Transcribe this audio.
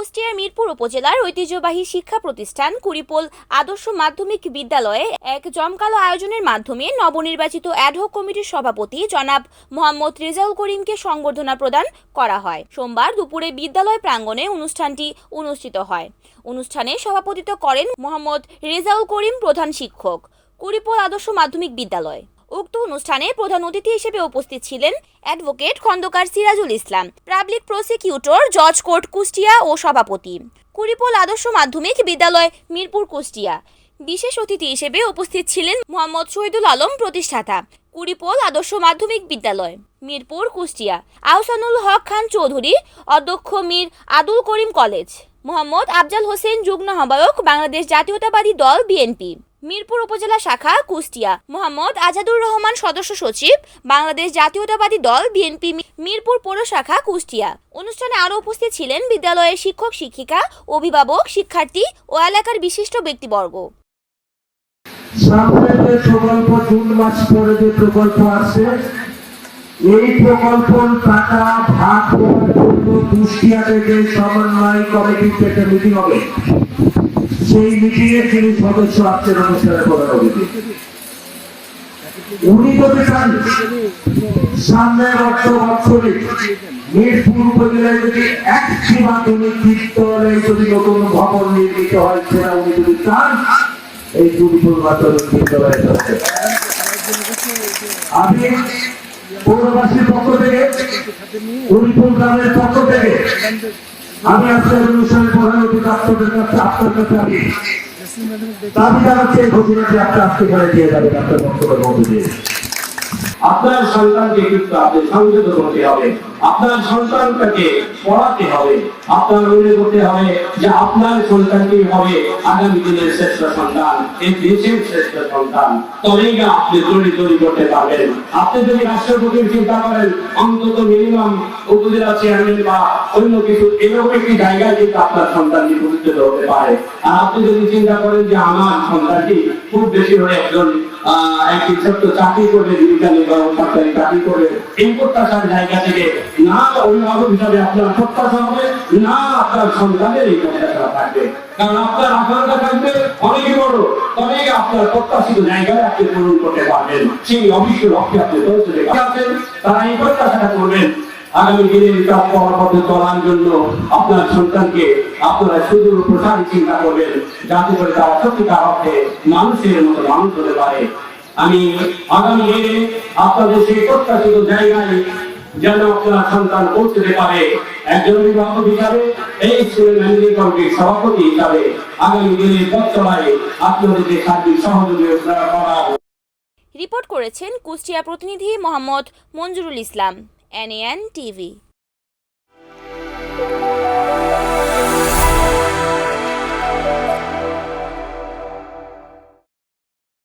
কুষ্টিয়ার মিরপুর উপজেলার ঐতিহ্যবাহী শিক্ষা প্রতিষ্ঠান কুড়িপোল আদর্শ মাধ্যমিক বিদ্যালয়ে এক জমকালো আয়োজনের মাধ্যমে নবনির্বাচিত অ্যাডহক কমিটির সভাপতি জনাব মোহাম্মদ রেজাউল করিমকে সংবর্ধনা প্রদান করা হয়। সোমবার দুপুরে বিদ্যালয় প্রাঙ্গণে অনুষ্ঠানটি অনুষ্ঠিত হয়। অনুষ্ঠানে সভাপতিত্ব করেন মোহাম্মদ রেজাউল করিম প্রধান শিক্ষক, কুড়িপোল আদর্শ মাধ্যমিক বিদ্যালয়। উক্ত অনুষ্ঠানে প্রধান অতিথি হিসেবে উপস্থিত ছিলেন advocate Khandakar Sirajul Islam, public prosecutor জজ কোর্ট কুষ্টিয়া ও সভাপতি, কুড়িপোল আদর্শ মাধ্যমিক বিদ্যালয় মিরপুর কুষ্টিয়া। বিশেষ অতিথি হিসেবে উপস্থিত ছিলেন মোহাম্মদ শহীদুল আলম প্রতিষ্ঠাতা, কুড়িপোল আদর্শ মাধ্যমিক বিদ্যালয় মিরপুর কুষ্টিয়া, আহসানুল হক খান চৌধুরী, অধ্যক্ষ মীর আদুল করিম কলেজ, মোহাম্মদ আফজাল হোসেন যুগ্ম আহ্বায়ক, বাংলাদেশ জাতীয়তাবাদী দল বিএনপি। মিরপুর উপজেলা শাখা, কুষ্টিয়া। মোহাম্মদ আজাদুর রহমান সদস্য সচিব, বাংলাদেশ জাতীয়তাবাদী দল, বিএনপি মিরপুর পৌর শাখা, কুষ্টিয়া। অনুষ্ঠানে আরও উপস্থিত ছিলেন বিদ্যালয়ের শিক্ষক, শিক্ষিকা, অভিভাবক, শিক্ষার্থী ও এলাকার বিশিষ্ট ব্যক্তিবর্গ। সামনে যে প্রকল্প জুন মাস পরে যে প্রকল্প আছে এই টাকা ভাগ জন্য কুষ্টিয়া থেকে সমন্বয় কমিটির একটা মিটিং হবে। সেই মিটিং এর যিনি সদস্য আছেন অনুষ্ঠানের প্রধান অতিথি উনি যদি চান সামনের অর্থ বছরে মিরপুর উপজেলায় যদি একটি মাধ্যমিক বিদ্যালয়ে যদি নতুন ভবন নির্মিত হয় সেটা উনি যদি চান এই দুর্বল মাধ্যমিক বিদ্যালয়ে যাচ্ছে আমি পৌরবাসীর পক্ষ থেকে হরিপুর গ্রামের পক্ষ থেকে আমি আজকের অনুষ্ঠানের প্রধান অতিথি আপনাদের কাছে আপনার কাছে আমি দাবি জানাচ্ছি, এই ঘোষণাটি আপনি আজকে করে দিয়ে যাবেন আপনার বক্তব্যের মধ্যে দিয়ে। আপনার সন্তানকে কিন্তু আপনি সংযত করতে হবে। আপনার সন্তানটাকে পড়াতে হবে। আপনার মনে করতে হবে যে আপনার সন্তানকে হবে আগামী দিনের শ্রেষ্ঠ সন্তান এই দেশের শ্রেষ্ঠ সন্তান। তবেই না আপনি তৈরি তৈরি করতে পারবেন। আপনি যদি রাষ্ট্রপতির চিন্তা করেন, অন্তত মিনিমাম উপজেলা চেয়ারম্যান বা অন্য কিছু এরকম একটি জায়গায় কিন্তু আপনার সন্তান নির্বাচিত হতে পারে। আর আপনি যদি চিন্তা করেন যে আমার সন্তানটি খুব বেশি হলে একজন একটি ছোট্ট চাকরি করবে জীবিকালী বা সরকারি চাকরি করবে। এই জায়গা থেকে না, অভিভাবক হিসাবে আপনার প্রত্যাশা হবে, না, আপনার সন্তানের এই প্রত্যাশা থাকবে। কারণ আপনার আকাঙ্ক্ষা থাকবে অনেক বড় তবে আপনার প্রত্যাশিত জায়গায় আপনি পূরণ করতে পারবেন। সেই অবশ্য লক্ষ্যে আপনি পৌঁছতে পারবেন। তারা এই প্রত্যাশাটা করবেন। আগামী দিনের পথে চলার জন্য। আপনার সন্তানকে আপনারা সুদূর প্রসারী চিন্তা করবেন। যাতে করে তারা সত্যিকার অর্থে মানুষের মতো মানুষ হতে পারে। আমি আগামী দিনে আপনাদের সেই প্রত্যাশিত জায়গায় যেন আপনার সন্তান পৌঁছতে পারে। একজন অভিভাবক হিসাবে এই স্কুলের ম্যানেজিং কমিটির সভাপতি হিসাবে আগামী দিনে পথ চলায় আপনাদেরকে সার্বিক রিপোর্ট করেছেন কুষ্টিয়া প্রতিনিধি মোহাম্মদ মঞ্জুরুল ইসলাম। NAN TV.